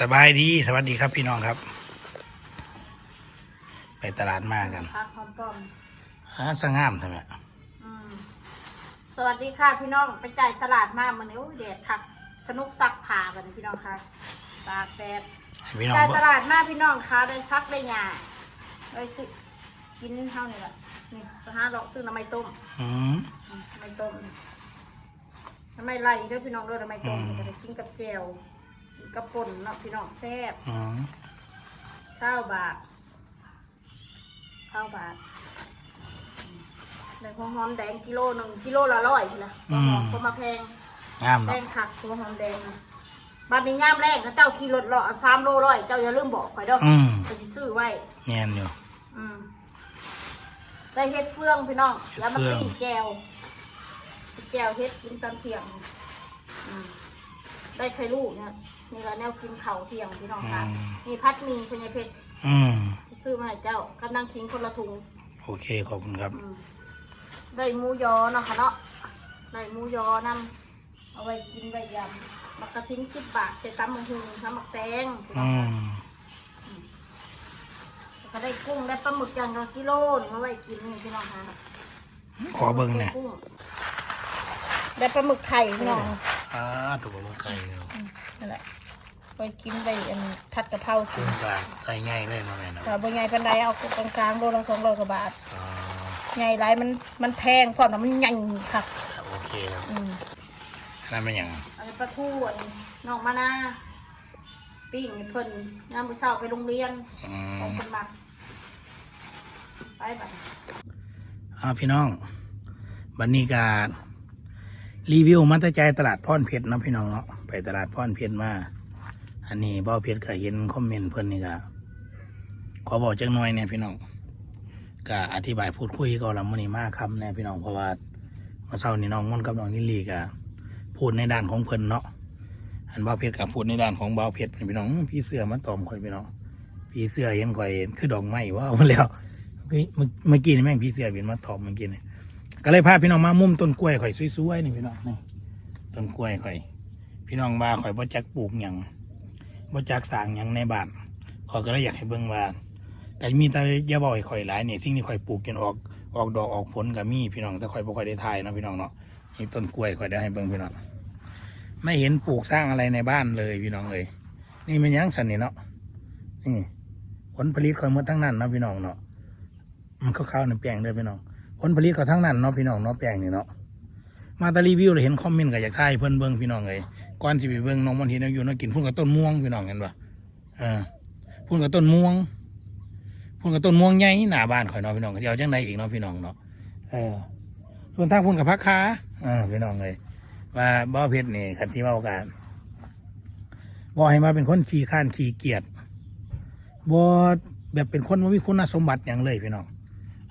สบายดีสวัสดีครับพี่น้องครับ ไปตลาดมากันพักหอมป้อมฮะสงามใช่ไหมอืมสวัสดีค่ะพี่น้องไปจ่ายตลาดมามันนี้โอ้ยแดดคักสนุกซักผ้ากันพี่น้องค่ะตากแดดให้พี่น้องจ่ายเบิ่ตงลาดมาพี่น้องค่ะได้พักได้หยาได้สิกินเท่านี้แหละนี่ไปหาเลาะซื้อน้ำไม้ต้มอืมอืมน้ำไม้ต้มน้ำไม้ไล่เด้อพี่น้องเด้อน้ำไม้ต้มอืมจะได้กินกับแก้ว กินกับป่นเนาะพี่น้องแซ่บอืมเก้าบาทเก้าบาทในหัวหอมแดงกิโลหนึ่งกิโลละร้อยนะหัวหอมก็มาแพงงามแพเนาะงผักหัวหอมแดงนะบัดนี้ย่ามแรกนะเจ้าขี่รถเลาะสามโลร้อยเจ้าอย่าลืมบอกข่อยเด้ออืมไปซื้อไว้ แง่นอยู่ อืมได้เฮ็ดเฟืองพี่น้อง แล้วมันเฟือง ตีแก้วแก้วเฮ็ดกินตอนเที่ยงอืมได้ไข่ลูกเนี่ย นี่ละแนวกินข้าวเที่ยงพี่น้องอืค่ะมมีพัดหมีพญาเพชรอืม ซื้อมาให้เจ้ากำลังทิ้งคนละถุง โอเค ขอบคุณครับ อืมได้หมูยอเนาะค่ะเนาะได้หมูยอนำเอาไว้กินไว้ยำมักกะทิ้งสิบบาทใส่ตำมังหุงทำมักแตงอืม แล้วก็ได้กุ้งได้ปลาหมึกอย่างละกิโลหนึงเอาไว้กินนี่พี่น้องค่ะขอเบิ่งหน่อยกุ้ได้ปลาหมึกไข่พี่น้อง อ่าถูกกับไก่เนาะอืมนั่นแหละ ไว้กินไปอันผัดกะเพรากิถึนงกลางใส่ง่ายเลยมาแม่เนาะถ้าบ่ใหญ่ปานใดเอากลางๆโลละสองร้อยกว่าบาทอ๋อใหญ่หลายมันมันแพงเพราะน่ะมันใหญ่ค่ะ โอเคครับอืมนั่นเป็นอย่างอันนี้ปลาทูอันนี้น้องมานาปิ้งให้เพิ่นยามมื้อเช้าไปโรงเรียนอืของมเพิ่นมักไปบัดเอาพี่น้องบันนี้การรีวิวมาแตรใจายตลาดพรเพชรเนาะพี่น้องเนาะไปตลาดพรเพชรมา อันนี้เบ้าเพชรก็เห็นคอมเมนต์เพิ่อนนี่ก็ขอบอกจังหน่อยเนี่ยพี่น้องก็อธิบายพูดคุยก็ลำมันนี้มากคำเนี่ยพี่น้องเพราะว่ามื่อเช้านี้น้องม่อนกับน้องนิลีก็พูดในด้านของเพิ่อนเนาะอันเบ้าเพชรกับพูดในด้านของเบ้าเพชรพี่น้องพี่เสือมันตอมข่อยพี่น้องพี่เสือเห็นข่อยคือดอกไม้ว่าเอาแล้วเมื่อเมื่อเมื่อกี้นี่แม่งพี่เสือบินมาตอมเมื่อกี้นี่ก็เลยพาพี่น้องมามุมต้นกล้วยข่อยสวยๆนี่พี่น้องนี่ต้นกล้วยข่อย พี่น้องว่าข่อยบ่จักปลูกหยัง บ่จักสร้างหยังในบ้านขอยก็เลยอยากให้เบิ่งว่าแต่มีแต่อย่าบอกให้ข่อยหลายนี่สิ่งที่ข่อยปลูกจนออกออกดอกออกผลก็มีพี่น้องแต่ข่อยบ่ค่อยได้ทายเนาะพี่น้องเนาะนี่ต้นกล้วยข่อยได้ให้เบิ่งพี่น้องไม่เห็นปลูกสร้างอะไรในบ้านเลยพี่น้องเลย นี่มันยังสันนี่เนาะนี่ผลผลิตข่อยหมดทั้งนั้นเนาะพี่น้องเนาะมันเข้าๆในแปลงเลยพี่น้องผลผลิตก็ทั้งนั้นเนาะพี่น้องเนาะแปลงนี่เนาะมาตารีวิวเลยเห็นคอมเมนต์ก็อยากทายเพิ่นเบิ่งพี่น้องเลย ก่อนสิไปเบิ่งน้องมันเห็นอาอยู่เนาะกินพุ่นกับต้นม่วงพี่น้องเห็นปะเออพุ่นกับต้นม่วงพุ่นกับต้นม่วงใหญ่หน้าบ้านข่อยเนาะพี่น้องเดี๋ยวจังใดอีกเนาะพี่น้องเนาะเออส่วนทางพุ่นกับพักคาเออพี่น้องเลยว่าบ่อเพชรนี่คันที่เว้ากันบ่ให้มาเป็นคนขี้ข้านขี้เกียจบ่แบบเป็นคนว่ามีคุณสมบัติอย่างเลยพี่น้อง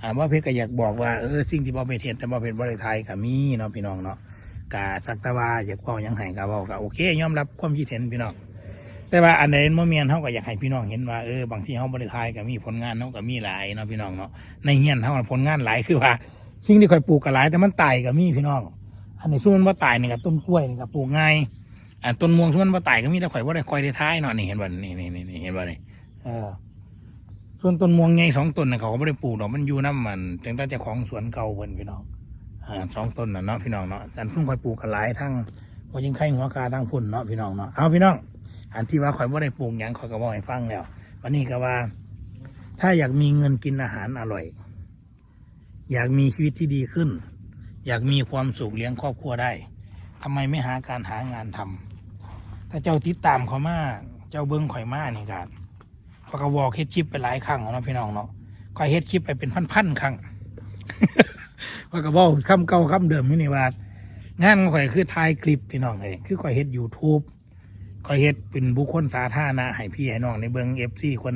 อ่าบ่อเพชรก็อยากบอกว่าเออสิ่งที่บ่อเพชรเฮ็ดแต่บ่อเพชรบ่ได้ทายก็มีเนาะพี่น้องเนาะ กาสักตะว่าอยากเว้าหยังให้กาเว้าก็โอเคยอมรับความคิดเห็นพี่น้องแต่ว่าอันใดบ่แม่นเฮาก็อยากให้พี่น้องเห็นว่าเออบางทีเฮาบ่ได้ทายก็มีผลงานเฮาก็มีหลายเนาะพี่น้องเนาะในเฮียนเฮาผลงานหลายคือว่าสิ่งที่ข่อยปลูกก็หลายแต่มันตายก็มีพี่น้อง อันนี้ส่วนมันบ่ตายนี่ก็ต้นกล้วยนี่ก็ปลูกง่ายอันต้นม่วงส่วนมันบ่ตายก็มีแต่ข่อยบ่ได้ค่อยได้ทายเนาะนี่เห็นบ่นี่นี่นี่เห็นบ่นี่เออส่วนต้นม่วงใหญ่สองต้นน่ะเขาก็บ่ได้ปลูกดอกมันอยู่น้ำมันตั้งแต่เจ้าของสวนเก่าเพิ่นพี่น้อง สองต้นนะเนาะพี่น้องเนาะอันพุ่งคอยปลูกกันหลายทั้งพอยิงไข่หัวกาทั้งพุ่นเนาะพี่น้องเนาะเอาพี่น้อง อันที่ว่าคอยว่าได้ปลูกยังคอยก็บอกให้ฟังแล้ววันนี้ก็ว่า ถ้าอยากมีเงินกินอาหารอร่อย อยากมีชีวิตที่ดีขึ้น อยากมีความสุขเลี้ยงครอบครัวได้ทำไมไม่หาการหางานทำถ้าเจ้าติดตามเขามาเจ้าเบิ้งข่อยมานี่กันเขาก็บอกเฮ็ดคลิปไปหลายครั้งเนาะพี่น้องเนาะข่อยเฮ็ดคลิปไปเป็นพันๆครั้ง ว่าก็บอกคำเก่าคำเดิมนี่นี่ว่างานของข่อยคือถ่ายคลิปพี่น้องเลยคือข่อยเฮ็ด YouTube ข่อยเฮ็ดเป็นบุคคลสาธารณะให้พี่ให้น้องในเบิงเอฟซีคน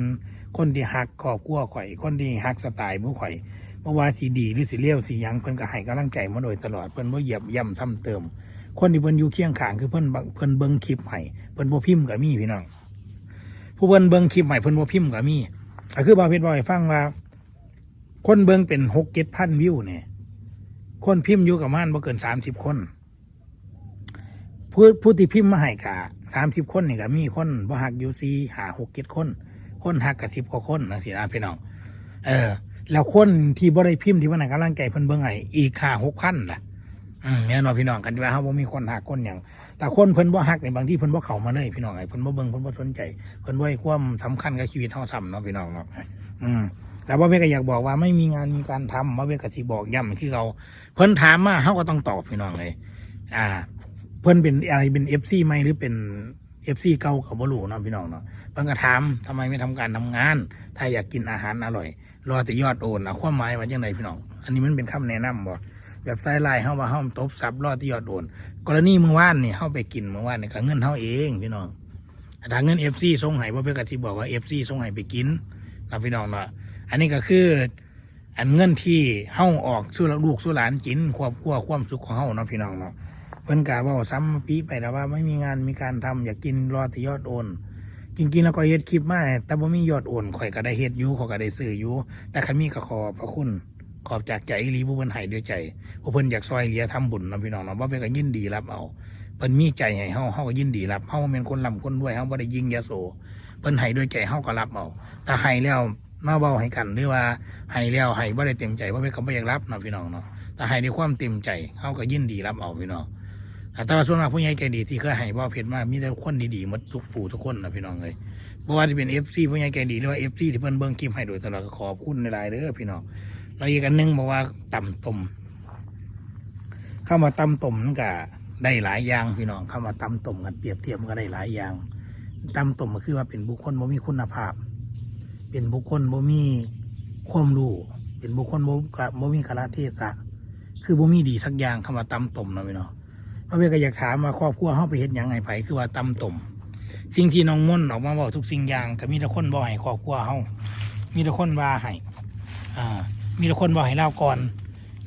คนที่ฮักครอบครัวข่อย คนที่ฮักสไตล์บุข่อยเพราะว่าสีดีหรือสีเลี้ยวสียังเพิ่นก็ให้กำลังใจมาโดยตลอดเพิ่นบ่เหยียบย่ำซ้ำเติม คนที่เพิ่นอยู่เคียงข้างคือเพิ่นเพิ่นเบิ่งคลิปให้เพิ่นบ่พิมพ์ก็มีพี่น้องผู้เพิ่นเบิ่งคลิปให้เพิ่นบ่พิมพ์ก็มีก็คือบ่าวเพชรบ่ให้ฟังว่า คนเบิ่งเป็น6 7พันวิวเนี่ย คนพิมพ์อยู่กับมันบ่เกินสามสิบคนผู้ผู้ที่พิมพ์มาให้กะสามสิบคนนี่ก็มีคนบ่หักอยู่สี่หาหกเจ็ดคน คนหักกับสิบกว่าคนนะสินะพี่น้อง เออ แล้วคนที่บ่ได้พิมพ์ที่ว่าไหนกำลังใจเพิ่นเบิ่งให้อีกค่าหกพันล่ะอืมแน่นอนพี่น้องกันว่าเฮาบ่มีคนหักคนหยังแต่คนเพิ่นบ่หักนี่บางทีเพิ่นบ่เข้ามาเลยพี่น้องไอ้เพิ่นบ่เบิ่งเพิ่นบ่สนใจเพิ่นบ่ให้ความสำคัญกับชีวิตเฮาซ้ำเนาะพี่น้องเนาะอืมแต่ว่าเวก็อยากบอกว่าไม่มีงานมีการทำว่าเวก็สิบอกย้ำคือเรา พิ่นถามมาเฮาก็ต้องตอบพี่น้องเลย อ่า เพิ่นเป็นอะไรเป็น FC ไหมหรือเป็น FC เก่าก็บ่รู้เนาะพี่น้องเนาะเพิ่นก็ถามทำไมไม่ทำการทำงาน ถ้าอยากกินอาหารอร่อย รอแต่ยอดโอนเอาความหมายว่าจังไดพี่น้อง อันนี้มันเป็นคำแนะนำบ่แบบไซไลน์เฮาว่าเฮาตบซับรอดที่ยอดโอน กรณีเมื่อวานนี่เฮาไปกินเมื่อวานนี่ก็เงินเฮาเองพี่น้องถ้าเงิน FC ส่งให้บ่เพิ่นก็สิบอกว่า FC ส่งให้ไปกินนะพี่น้องเนาะอันนี้ก็คือ อันเงินที่เฮาออกสู่ลูกสู่หลานกินครอบครัวความสุขของเฮาเนาะพี่น้องเนาะเพิ่นก็เว้าซ้ำปีไปแล้วว่าไม่มีงานมีการทำอยากกินรอแต่ยอดโอนจริงๆแล้วก็เฮ็ดคลิปมาแต่บ่มียอดโอนข่อยก็ได้เฮ็ดอยู่ข่อยก็ได้ซื้ออยู่แต่คันมีก็ขอบพระคุณขอบจากใจอีหลีผู้เพิ่นให้ด้วยใจผู้เพิ่นอยากซอยเหลียทำบุญเนาะพี่น้องเนาะว่าเพิ่นก็ยินดีรับเอาเพิ่นมีใจให้เฮาเฮาก็ยินดีรับเฮาบ่แม่นคนร่ำคนรวยเฮาบ่ได้ยิงยโสเพิ่นให้ด้วยใจเฮาก็รับเอาถ้าให้แล้ว มาเว้าให้กันหรือว่าให้แล้วให้บ่ได้เต็มใจว่าเพิ่นก็บ่อยากรับเนาะพี่น้องเนาะถ้าให้ด้วยความเต็มใจเฮาก็ยินดีรับเอาพี่น้องแต่ว่าส่วนมากผู้ใหญ่ใจดีที่เคยให้บ่เพชรมามีแต่คนดีๆหมดทุกผู้ทุกคนนะพี่น้องเอ้ยบ่ว่าจะเป็น FC ผู้ใหญ่ใจดีหรือว่า FC ที่เพิ่นเบิ่งคลิปให้โดยตลอดก็ขอบคุณหลายเด้อพี่น้องแล้วอีกอันนึงบอกว่าต่ำต้มเข้ามาตำต้มนั่นก็ได้หลายอย่างพี่น้องเข้ามาตำต้มกันเปรียบเทียบมันก็ได้หลายอย่างตำต้มก็คือว่าเป็นบุคคลบ่มีคุณภาพ เป็นบุคคลบ่มีความรู้เป็นบุคคลบ่กะบ่มีคาราเทศะคือบ่มีดีสักอย่างเข้ามาตำต้มนะพี่น้องพระเวก็อยากถามว่าครอบครัวเฮาไปเฮ็ดหยังไงไผคือว่าตำต้มสิ่งที่น้องม่นออกมาบอกทุกสิ่งอย่างก็มีแต่คนบ่ให้ครอบครัวเฮามีแต่คนว่าให้อ่า มีแต่คนบอกให้เล่าก่อน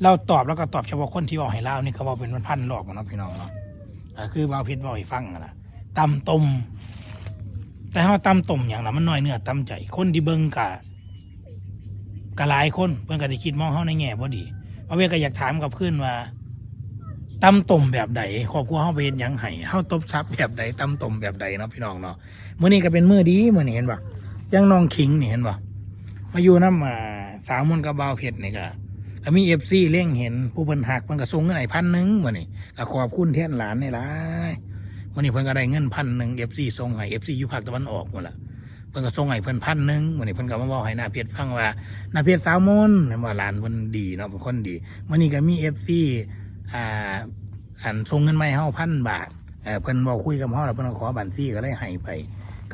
เราตอบแล้วก็ตอบเฉพาะคนที่บอกให้เล่านี่เขาบอกเป็นพันๆดอกนเนาะพี่น้องเนาะอ่าคือบาวเพชรบอกให้ฟังนะตำต้ม แต่ถ้าตำต้มอย่างนั้นมันน้อยเนื้อตำใจ คนที่เบิ่งกะกะหลายคนเพิ่นก็สิคิดมองเฮาในแง่บ่ดีเพราะเวก็อยากถามกับเพื่อนว่าตำต้มแบบใดครอบครัวเฮาไปเฮ็ดหยังให้เฮาตบซับแบบใดตำต้มแบบใดเนาะพี่น้องเนาะมื้อนี้ก็เป็นมื้อดีมื้อนี้เห็นบ่จังน้องขิงนี่เห็นบ่มาอยู่น้ำอ่าสาวมนต์กับบาวเพชรนี่ก็ก็มีเอฟซีเล่งเห็นผู้เพิ่นหักเพิ่นก็ส่งเงินให้พันหนึ่งมื่อนี่ก็ขอบคุณแทนหลานนี่ล่ะ อนี้เพิ่นก็ได้เงินพันหนึ่งเอฟซีส่งให้เอฟซีอยู่ภาคตะวันออกหมดละเพิ่นก็ส่งให้เพิ่นพันหนึ่งมื่อนี้เพิ่นก็มาบอกให้หน้าเพชรฟังว่าหน้าเพชรสาวมนต์ว่าหลานเพิ่นดีเนาะเป็นคนดีมื่อนี้ก็มีเอฟซีอ่าอันส่งเงินมาให้เฮาพันบาทเออเพิ่นบอกคุยกับเฮาแล้วเพิ่นขอบัญชีก็เลยให้ไป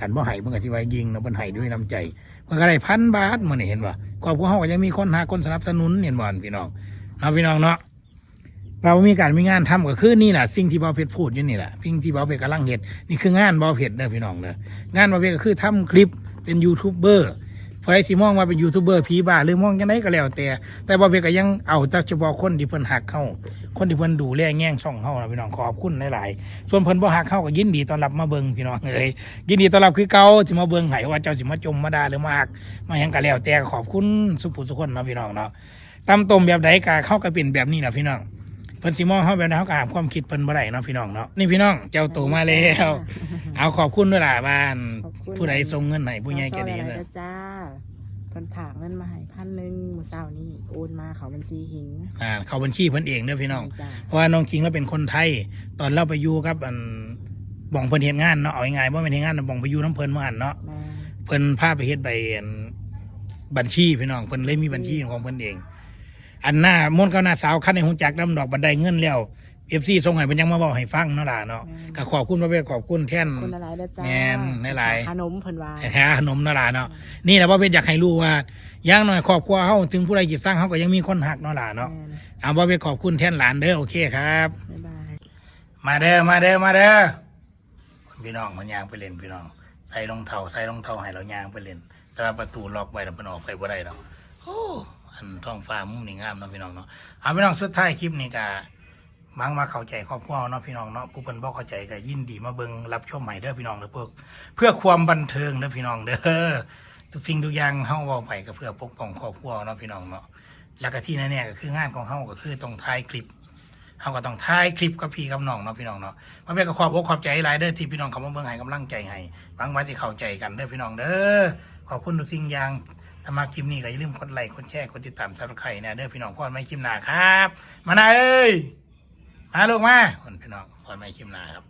ขันบ่ให้เพิ่นก็สิไว้ยิงเนาะเพิ่นให้ด้วยน้ำใจมันก็ได้พันบาทมื่อนี่เห็นป่ครอบครัวเขาก็ยังมีคนหาคนสนับสนุนเห็นบ่พี่น้องเนาะพี่น้องเนาะ เรามีการมีงานทำก็คือนี่แหละสิ่งที่เบาเพชรพูดอยู่นี่แหละสิ่งที่เบาเพชรกำลังเห็ดนี่คืองานเบาเพชรเด้อพี่น้องเด้องานเบาเพชรก็คือทำคลิปเป็นยูทูบเบอร์ไฟสิมองว่าเป็นยูทูบเบอร์ผีบ้าหรือมองยังไงก็แล้วแต่ แต่บาเพชรก็ยังเอาแต่เฉพาะคนที่เพิ่นหักเข้า คนที่เพิ่นดูแลแง่งช่องเข้าพี่น้องขอบคุณหลายๆส่วนเพิ่นบ่หักเข้าก็ยินดีต้อนรับมาเบิ่งพี่น้องเอ้ยยินดีต้อนรับคือเก่าสิมาเบิ่งให้ว่าเจ้าสิมาจมมาด่าหรือมาหักมาหยังก็แล้วแต่ขอบคุณสุภูสุคนนะพี่น้องเนาะตำต้มแบบใดก็เข้าก็เป็นแบบนี้นะพี่น้อง เพิ่นสิมองเฮาแบบนั้นเฮาก็หามความคิดเพิ่นบ่ได้เนาะพี่น้องเนาะนี่พี่น้องเจ้าโตมาแล้ว เอาขอบคุณด้วยล่ะบ้าน ขอบคุณผู้ใดส่งเงินให้ผู้ใหญ่ใจดีเลเลยยจ้าเพิ่นผากเงินมาให้พันหนึ่งมื้อเช้านี้โอนมาเขาบัญชีหิงอ่าเข้าบัญชีเพิ่นเองเด้อพี่น้อง จ้า เพราะว่าน้องคิงเราเป็นคนไทย ตอนเราไปอยู่กับอันบ่องเพิ่นเฮ็ดงานเนาะเอาง่ายๆว่าเป็นเฮ็ดงานน่ะบ่องไปอยู่น้ำเพิ่นมาอันเนาะแม่เพิ่นพาไปเฮ็ดใบอันบัญชีพี่น้องเพิ่นเลยมีบัญชีของเพิ่นเอง อันหน้ามนต์กับหน้าสาวคันในหูจักดำดอกบันไดเงินแล้วเอฟซีส่งให้เพิ่นยังมาบอกให้ฟังเนาะล่ะเนาะก็ขอบคุณพระเวทขอบคุณแท่นคนละหลายเด้อจ้าแม่นหลายๆขนมเพิ่นว่าแท้ขนมเนาะล่ะเนาะนี่แหละพระเวทอยากให้รู้ว่าอย่างน้อยครอบครัวเฮาถึงผู้ใดจิตสร้างเฮาก็ยังมีคนหักเนาะล่ะเนาะแม่นเอาพระเวทขอบคุณแท่นหลานเด้อโอเคครับบ๊ายบาย มาเด้อมาเด้อมาเด้อพี่น้องมันยางไปเล่นพี่น้อง ใส่รองเท้าใส่รองเท้าให้เรายางไปเล่นแต่ว่าประตูล็อกไว้แล้วเพิ่นออกไปบ่ได้ดอกโอ้ อันท้องฟ้ามุมนี่งามเนาะพี่น้องเนาะเอาพี่น้องสุดท้ายคลิปนี้ก็มังมาเข้าใจครอบครัวเนาะพี่น้องเนาะผู้เพิ่นบ่เข้าใจก็ยินดีมาเบิ่งรับชมใหม่เด้อพี่น้องเด้อเพื่อเพื่อความบันเทิงเด้อพี่น้องเด้อทุกสิ่งทุกอย่างเฮาเว้าไปก็เพื่อปกป้องครอบครัวเนาะพี่น้องเนาะแล้วก็ที่แน่ๆก็คืองานของเฮาก็คือต้องถ่ายคลิปเขาก็ต้องถ่ายคลิปกับพี่กับน้องเนาะพี่น้องเนาะมาเป็นกับขอบอกขอบใจหลายเด้อที่พี่น้องเขามาเบิ่งให้กำลังใจให้หวังว่าจะเข้าใจกันเด้อพี่น้องเด้อขอบคุณทุกสิ่งอย่าง ถ้ามาคลิปนี้ก็อย่าลืมกดไลค์กดแชร์กดติดตามซับสไครต์นะเด้อพี่น้องพอดไม่คลิปหน้าครับ มาหน้าเอ้ยมาลูกมาคนพี่น้องพอดไม่คลิปหน้าครับ